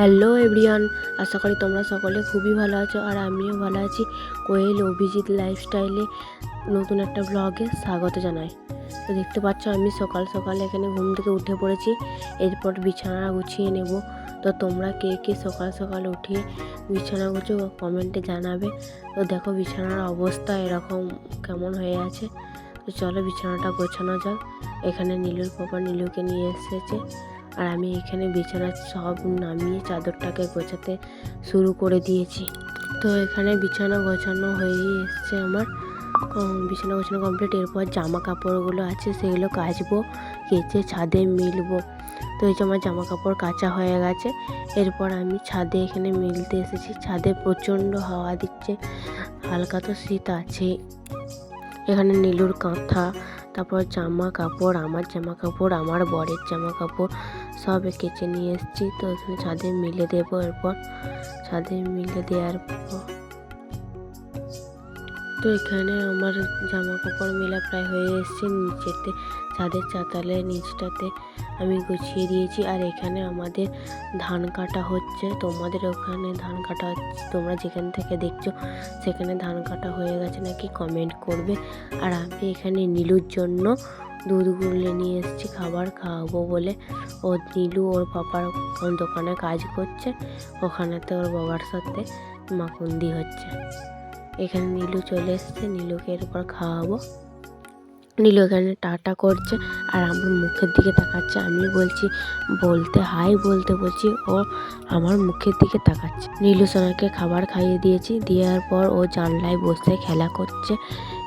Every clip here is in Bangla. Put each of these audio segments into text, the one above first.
হ্যালো এভরিওয়ান আশা করি তোমরা সকলে খুবই ভালো আছো আর আমিও ভালো আছি। কোয়েল অভিজিৎ লাইফস্টাইলে নতুন একটা ব্লগে স্বাগত জানাই। তো দেখতে পাচ্ছ, আমি সকাল সকাল এখানে ঘুম থেকে উঠে পড়েছি। এরপর বিছানা গুছিয়ে নেব। তো তোমরা কে কে সকাল সকাল উঠিয়ে বিছানা গুছো কমেন্টে জানাবে। তো দেখো বিছানার অবস্থা এরকম কেমন হয়ে আছে। তো চলো বিছানাটা গোছানো যাক। এখানে নীলুর পাপা নীলুকে নিয়ে এসেছে। আর আমি এখানে বিছানা সব নামিয়ে চাদরটাকে গোছাতে শুরু করে দিয়েছি। তো এখানে বিছানা গোছানো হয়েই এসছে আমার। বিছানা গোছানো কমপ্লিট এরপর জামা কাপড়গুলো আছে, সেগুলো কাচবো, কেচে ছাদে মিলবো। তো এই যে আমার জামা কাপড় কাচা হয়ে গেছে। এরপর আমি ছাদে এখানে মিলতে এসেছি। ছাদে প্রচণ্ড হাওয়া দিচ্ছে, হালকা তো শীত আছেই এখানে নীলুর কাঁথা, তারপর জামা কাপড় আমার জামা কাপড় আমার বরের জামা কাপড় সব কেচে নিয়ে এসেছি, তো এখানে ছাদে মিলে দেবো এরপর। ছাদে মিলে দেওয়ার পর। তো এখানে আমার জামা কাপড় মেলা প্রায় হয়ে এসছে, নিচেতে, ছাদের চাতালে, নিচটাতে আমি গুছিয়ে দিয়েছি। আর এখানে আমাদের ধান কাটা হচ্ছে, তোমাদের ওখানে ধান কাটা হচ্ছে, তোমরা যেখান থেকে দেখছ সেখানে ধান কাটা হয়ে গেছে নাকি কমেন্ট করবে। আর আমি এখানে নীলুর জন্য দুধ গুলে নিয়ে এসেছি, খাবার খাওয়াবো বলে। ও নীলু ওর পাপার দোকানে কাজ করছে, ওখানেতে ওর বাবার সাথে মাকুন্দি হচ্ছে। এখানে নীলু চলে এসছে, নীলুকে এরপর খাওয়াবো। নীলু এখানে টাটা করছে আর আমার মুখের দিকে তাকাচ্ছে। আমি বলছি, বলতে হাই বলতে বলছি, ও আমার মুখের দিকে তাকাচ্ছে। নীলু সোনাকে খাবার খাইয়ে দিয়েছি, দেওয়ার পর ও জানলায় বসে খেলা করছে।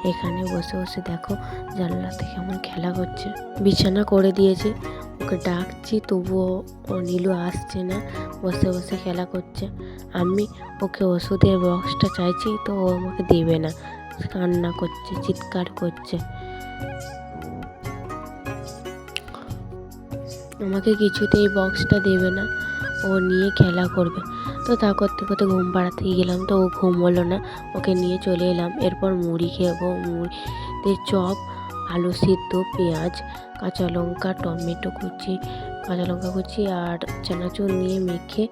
এখানে বসে বসে দেখো জানলাতে কেমন খেলা করছে। বিছানা করে দিয়েছে। ওকে ডাকছি, তবুও ও নীলু আসছে না। বসে বসে খেলা করছে। আমি ওকে ওষুধের বক্সটা চাইছি, তো ও আমাকে দেবে না। কান্না করছে, চিৎকার করছে। আমাকে কিছুতেই বক্সটা দেবে না। ও নিয়ে খেলা করবে। তো তা করতে করতে ঘুম পাড়াতে গেলাম তো ও ঘুম হলো না। ওকে নিয়ে চলে এলাম। এরপর মুড়ি খেবো মুড়িতে চপ, আলু সিদ্ধ, পেঁয়াজ, কাঁচা লঙ্কা, টমেটো কুচি, কাঁচা লঙ্কা কুচি আর চানাচুর নিয়ে মেখে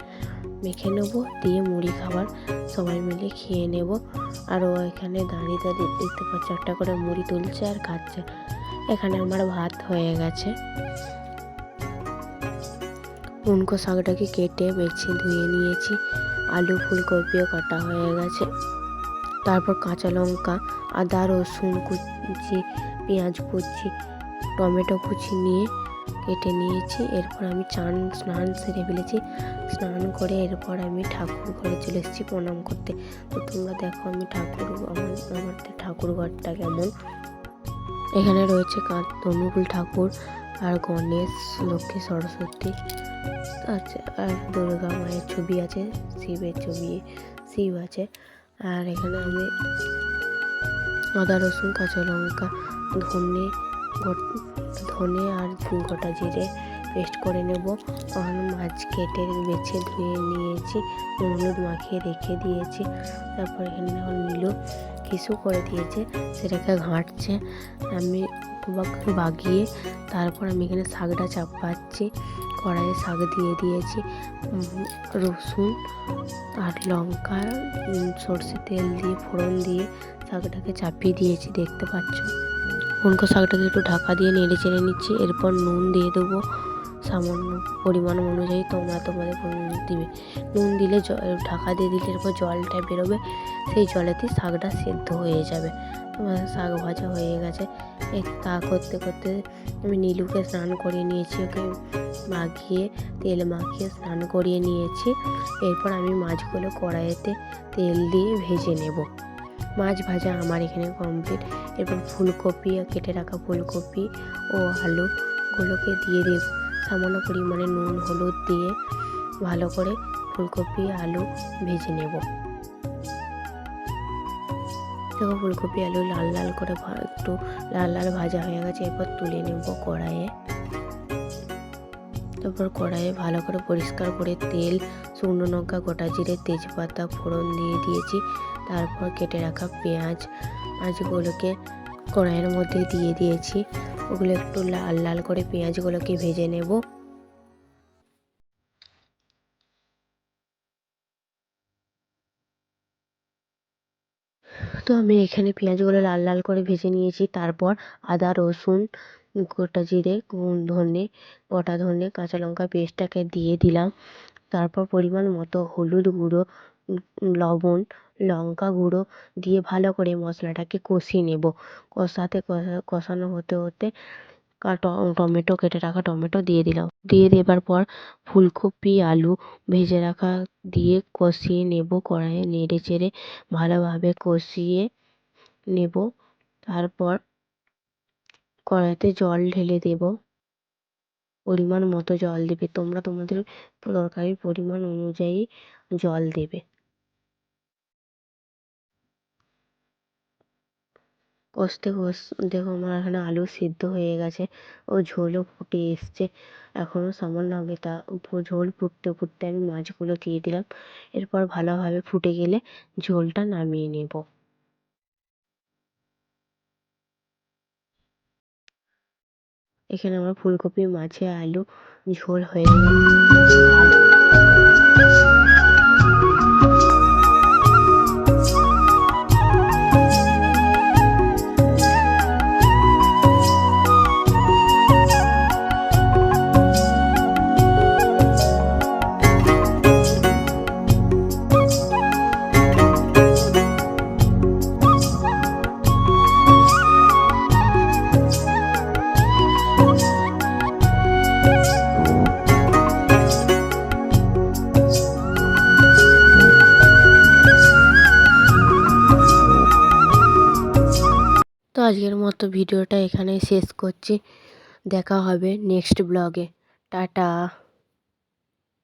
মেখে নেব, দিয়ে মুড়ি খাবার সবাই মিলে খেয়ে নেব। আর ও এখানে দাঁড়িয়ে দাঁড়িয়ে দেখতে পাচ্ছে একটা করে মুড়ি তুলছে আর খাচ্ছে। এখানে আমার ভাত হয়ে গেছে। উনকো শাকটাকে কেটে বেছে ধুয়ে নিয়েছি। আলু ফুলকপিও কাটা হয়ে গেছে। তারপর কাঁচা লঙ্কা, আদা, রসুন কুচি, পেঁয়াজ কুচি, টমেটো কুচি নিয়ে কেটে নিয়েছি। এরপর আমি চান, স্নান সেরে ফেলেছি। স্নান করে এরপর আমি ঠাকুর ঘরে চলে এসেছি প্রণাম করতে। তো তোমরা দেখো আমি ঠাকুর, আমার আমাদের ঠাকুর ঘরটা কেমন। এখানে রয়েছে কাঁধ অনুকূল ঠাকুর আর গণেশ, লক্ষ্মী, সরস্বতী, আছে, আর দুর্গা মায়ের ছবি আছে, শিবের ছবি, শিব আছে, আর এখানে আমি আদা, রসুন, কাঁচা লঙ্কা, ধনে ধনে আর গোটা জিরে পেস্ট করে নেব। তখন মাছ কেটে বেছে ধুয়ে নিয়েছি, হলুদ মাখিয়ে রেখে দিয়েছি। তারপর এখানে যখন নিল কিছু করে দিয়েছে, সেটাকে ঘাঁটছে। আমি বাগ- বাগিয়ে তারপর আমি এখানে শাকটা চাপাচ্ছি, কড়াইয়ে শাক দিয়ে দিয়েছি রসুন আর লঙ্কা সর্ষে তেল দিয়ে, ফোড়ন দিয়ে শাকটাকে চাপিয়ে দিয়েছি, দেখতে পাচ্ছ? উনকো শাকটাকে একটু ঢাকা দিয়ে নেড়ে চেড়ে নিচ্ছি, এরপর নুন দিয়ে দেবো। সামান্য পরিমাণ অনুযায়ী তোমরা তোমাদের পরিমাণ দিবে। নুন দিলে জ- ঢাকা দিয়ে দিলে এরপর জলটা বেরোবে, সেই জলেতেই শাকটা সেদ্ধ হয়ে যাবে। তোমার শাক ভাজা হয়ে গেছে। তা করতে করতে আমি নীলুকে স্নান করিয়ে নিয়েছি, ওকে মাখিয়ে, তেল মাখিয়ে স্নান করিয়ে নিয়েছি। এরপর আমি মাছগুলো কড়াইতে তেল দিয়ে ভেজে নেব। মাছ ভাজা আমার এখানে কমপ্লিট এরপর ফুলকপি, কেটে রাখা ফুলকপি ও আলুগুলোকে দিয়ে দেব। সামান্য পরিমাণে নুন, হলুদ দিয়ে ভালো করে ফুলকপি, আলু ভেজে নেব। দেখো, ফুলকপি, আলু লাল লাল করে একটু লাল লাল ভাজা হয়ে গেছে, এরপর তুলে নেব কড়াইয়ে। তারপর কড়াইয়ে ভালো করে পরিষ্কার করে তেল, শুকনো লঙ্কা, গোটা জিরে, তেজপাতা, ফোড়ন দিয়ে দিয়েছি। তারপর কেটে রাখা পেঁয়াজ মাছগুলোকে কড়াইয়ের মধ্যে দিয়ে দিয়েছি। ওগুলো একটু লাল লাল করে পেঁয়াজগুলোকে ভেজে নেব। তো আমি এখানে পেঁয়াজগুলো লাল লাল করে ভেজে নিয়েছি। তারপর আদা, রসুন, গোটা জিরে ধনে, গোটা ধনে, কাঁচা লঙ্কা পেস্টটাকে দিয়ে দিলাম। তারপর পরিমাণ মতো হলুদ গুঁড়ো লবণ, লঙ্কা গুঁড়ো দিয়ে ভালো করে মশলাটাকে কষিয়ে নেব। কষাতে কষানো হতে হতে টমেটো কেটে রাখা টমেটো দিয়ে দিলাম। দিয়ে দেবার পর ফুলকপি, আলু ভেজে রাখা দিয়ে কষিয়ে নেব কড়াইয়ে নেড়ে চেড়ে ভালোভাবে কষিয়ে নেব। তারপর কড়াইতে জল ঢেলে দেব। পরিমাণ মতো জল দেবে। তোমরা তোমাদের তরকারির পরিমাণ অনুযায়ী জল দেবে। কষতে কষ, দেখো আমার এখানে আলু সিদ্ধ হয়ে গেছে। ও ঝোলও ফুটে এসছে। এখনও সামান্য আগে তা ঝোল ফুটতে ফুটতে আমি মাছগুলো দিয়ে দিলাম। এরপর ভালোভাবে ফুটে গেলে ঝোলটা নামিয়ে নেব। এখানে আমার ফুলকপি, মাছে আলু, ঝোল হয়ে তো আজকের মতো ভিডিওটা এখানেই শেষ করছি। দেখা হবে নেক্সট ব্লগে টাটা।